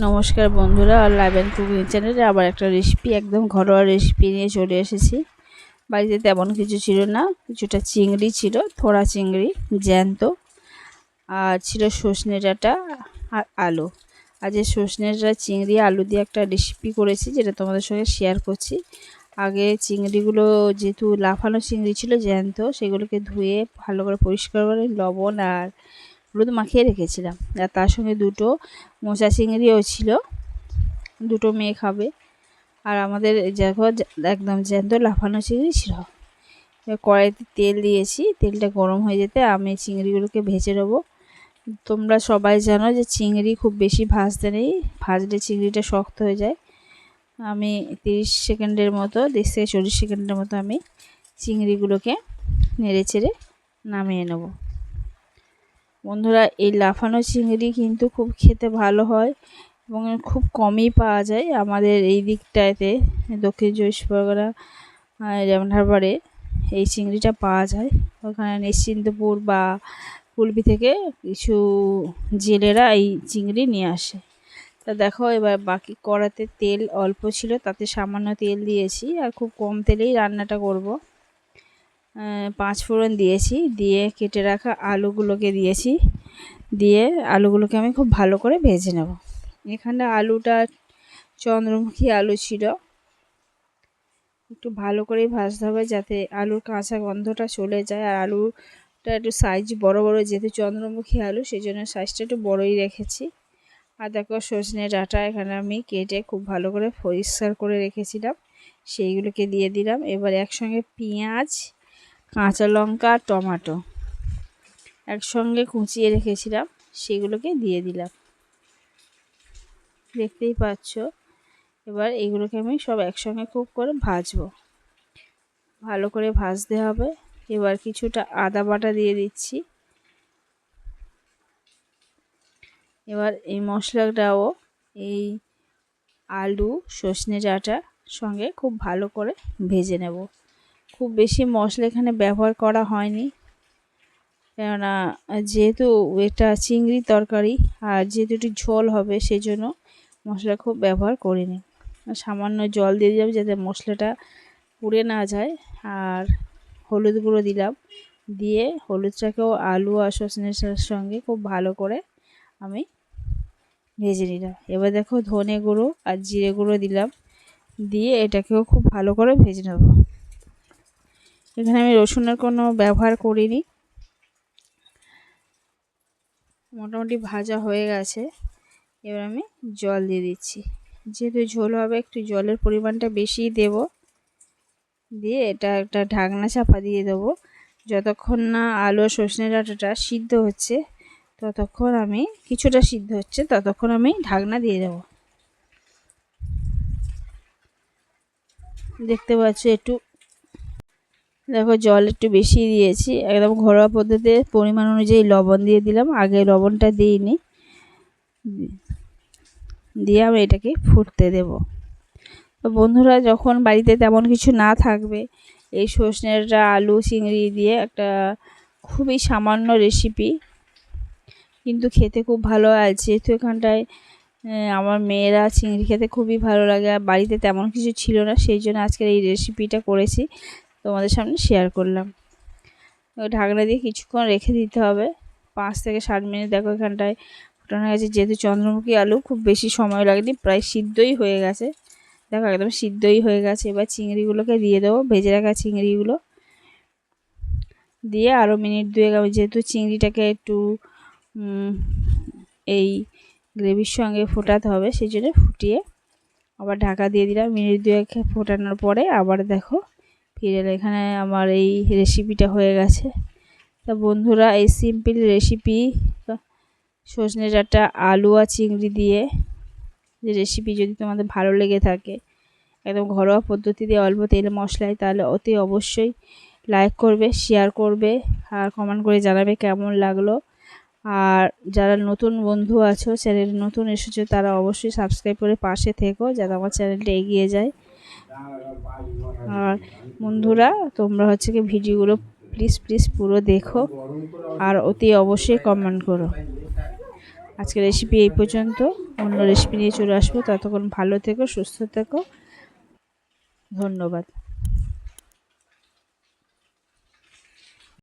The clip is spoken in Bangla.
নমস্কার বন্ধুরা আর লাইভ অ্যান্ড কুকিং চ্যানেলে আবার একটা রেসিপি একদম ঘরোয়া রেসিপি নিয়ে চলে এসেছি। বাড়িতে তেমন কিছু ছিল না, কিছুটা চিংড়ি ছিল, থোড়া চিংড়ি, জ্যান্ত, আর ছিল সজনে ডাঁটা আর আলু। আজ এই সজনে ডাঁটা চিংড়ি, আলু দিয়ে একটা রেসিপি করেছি, যেটা তোমাদের সঙ্গে শেয়ার করছি। আগে চিংড়িগুলো যেহেতু লাফানো চিংড়ি ছিল, জ্যান্ত, সেগুলোকে ধুয়ে ভালো করে পরিষ্কার করে লবণ আর হলুদ মাখিয়ে রেখেছিলাম। আর তার সঙ্গে দুটো মোচা চিংড়িও ছিল। দুটো মেয়ে খাবে। আর আমাদের দেখো একদম জ্যান্ত লাফানো চিংড়ি ছিল। কড়াইতে তেল দিয়েছি। তেলটা গরম হয়ে যেতে আমি চিংড়িগুলোকে ভেজে নেব। তোমরা সবাই জানো যে চিংড়ি খুব বেশি ভাজতে নেই। ভাজলে চিংড়িটা শক্ত হয়ে যায়। আমি তিরিশ সেকেন্ডের মতো, তিরিশ থেকে চল্লিশ সেকেন্ডের মতো আমি চিংড়িগুলোকে নেড়ে চেড়ে নামিয়ে নেব। বন্ধুরা, এই লাফানো চিংড়ি কিন্তু খুব খেতে ভালো হয় এবং খুব কমই পাওয়া যায় আমাদের এই দিকটাতে, দক্ষিণ চব্বিশ পরগনা হারবারে এই চিংড়িটা পাওয়া যায়। ওখানে নিশ্চিন্তপুর বা কুলপি থেকে কিছু জেলেরা এই চিংড়ি নিয়ে আসে। তা দেখো, এবার বাকি কড়াতে তেল অল্প ছিল, তাতে সামান্য তেল দিয়েছি আর খুব কম তেলেই রান্নাটা করব। পাঁচ ফোড়ন দিয়েছি। দিয়ে কেটে রাখা আলুগুলোকে দিয়েছি। দিয়ে আলুগুলোকে আমি খুব ভালো করে ভেজে নেব। এখানে আলুটা চন্দ্রমুখী আলু ছিল। একটু ভালো করেই ভাজতে হবে যাতে আলুর কাঁচা গন্ধটা চলে যায়। আর আলুটা একটু সাইজ বড় বড়, যেহেতু চন্দ্রমুখী আলু সেই জন্য সাইজটা একটু বড়ই রেখেছি। আর দেখো সজনে ডাঁটা এখানে আমি কেটে খুব ভালো করে পরিষ্কার করে রেখেছিলাম। সেইগুলোকে দিয়ে দিলাম। এবার একসঙ্গে পেঁয়াজ কাঁচা লঙ্কা আর টমাটো একসঙ্গে কুচিয়ে রেখেছিলাম, সেগুলোকে দিয়ে দিলাম। দেখতেই পাচ্ছ, এবার এগুলোকে আমি সব একসঙ্গে খুব করে ভাজবো। ভালো করে ভাজতে হবে। এবার কিছুটা আদা বাটা দিয়ে দিচ্ছি। এবার এই মশলাটাও, এই আলু সজনে ডাঁটা সঙ্গে খুব ভালো করে ভেজে নেব। খুব বেশি মশলা এখানে ব্যবহার করা হয়নি। কেননা, যেহেতু এটা চিংড়ি তরকারি, আর যেহেতু একটু ঝোল হবে সেই জন্য মশলা খুব ব্যবহার করিনি। সামান্য জল দিয়ে দিলাম যাতে মশলাটা পুড়ে না যায়, আর হলুদ গুঁড়ো দিলাম। দিয়ে হলুদটাকেও আলু আর সজনের সঙ্গে খুব ভালো করে আমি ভেজে নিলাম। এবার দেখো ধনে গুঁড়ো আর জিরে গুঁড়ো দিলাম। দিয়ে এটাকেও খুব ভালো করে ভেজে নেব। এখানে আমি রসুনের কোনো ব্যবহার করিনি। মোটামুটি ভাজা হয়ে গেছে। এবার আমি জল দিয়ে দিচ্ছি। যেহেতু ঝোল হবে, একটু জলের পরিমাণটা বেশিই দেব। দিয়ে এটা একটা ঢাকনা চাপা দিয়ে দেবো। যতক্ষণ না আলু সজনে ডাঁটাটা সিদ্ধ হচ্ছে, ততক্ষণ আমি, কিছুটা সিদ্ধ হচ্ছে, ততক্ষণ আমি ঢাকনা দিয়ে দেবো। দেখতে পাচ্ছ, একটু দেখো জল একটু বেশি দিয়েছি। একদম ঘরোয়া পদ্ধতিতে পরিমাণ অনুযায়ী লবণ দিয়ে দিলাম। আগে লবণটা দিইনি। দিয়ে আমি এটাকে ফুটতে দেব। তো বন্ধুরা, যখন বাড়িতে তেমন কিছু না থাকবে, এই সজনেটা আলু, চিংড়ি দিয়ে একটা খুবই সামান্য রেসিপি কিন্তু খেতে খুব ভালো আছে যেহেতু এখানটায় আমার মেয়েরা চিংড়ি খেতে খুবই ভালো লাগে। আর বাড়িতে তেমন কিছু ছিল না, সেই জন্য আজকের এই রেসিপিটা করেছি। তোমাদের সামনে শেয়ার করলাম। ঢাকনা দিয়ে কিছুক্ষণ রেখে দিতে হবে। পাঁচ থেকে ষাট মিনিট দেখো এখানটায় ফুটানো গেছে যেহেতু চন্দ্রমুখী আলু খুব বেশি সময় লাগেনি, প্রায় সিদ্ধই হয়ে গেছে। দেখো একদম সিদ্ধই হয়ে গেছে। এবার চিংড়িগুলোকে দিয়ে দেবো। ভেজে রাখা চিংড়িগুলো। দিয়ে আরও মিনিট দুয়েক আমি যেহেতু চিংড়িটাকে একটু এই গ্রেভির সঙ্গে ফোটাতে হবে সেই জন্য ফুটিয়ে আবার ঢাকা দিয়ে দিলাম। মিনিট দুয়েক ফোটানোর পরে আবার দেখো ফিরে এখানে আমার এই রেসিপিটা হয়ে গেছে। তা বন্ধুরা, এই সিম্পল রেসিপি সজনে ডাঁটা, আলু আর চিংড়ি দিয়ে যে রেসিপি যদি তোমাদের ভালো লেগে থাকে, একদম ঘরোয়া পদ্ধতিতে অল্প তেল মশলায়, তাহলে অতি অবশ্যই লাইক করবে শেয়ার করবে আর কমেন্ট করে জানাবে কেমন লাগল। আর যারা নতুন বন্ধু আছো, চ্যানেল নতুন এসেছ, তারা অবশ্যই সাবস্ক্রাইব করে পাশে থেকো যাতে আমার চ্যানেলটা এগিয়ে যায়। আর বন্ধুরা, তোমরা হচ্ছে কি ভিডিওগুলো প্লিজ প্লিজ পুরো দেখো আর অতি অবশ্যই কমেন্ট করো। আজকে রেসিপি এই পর্যন্ত। অন্য রেসিপি নিয়ে চলে আসব। ততক্ষণ ভালো থেকো, সুস্থ থেকো। ধন্যবাদ।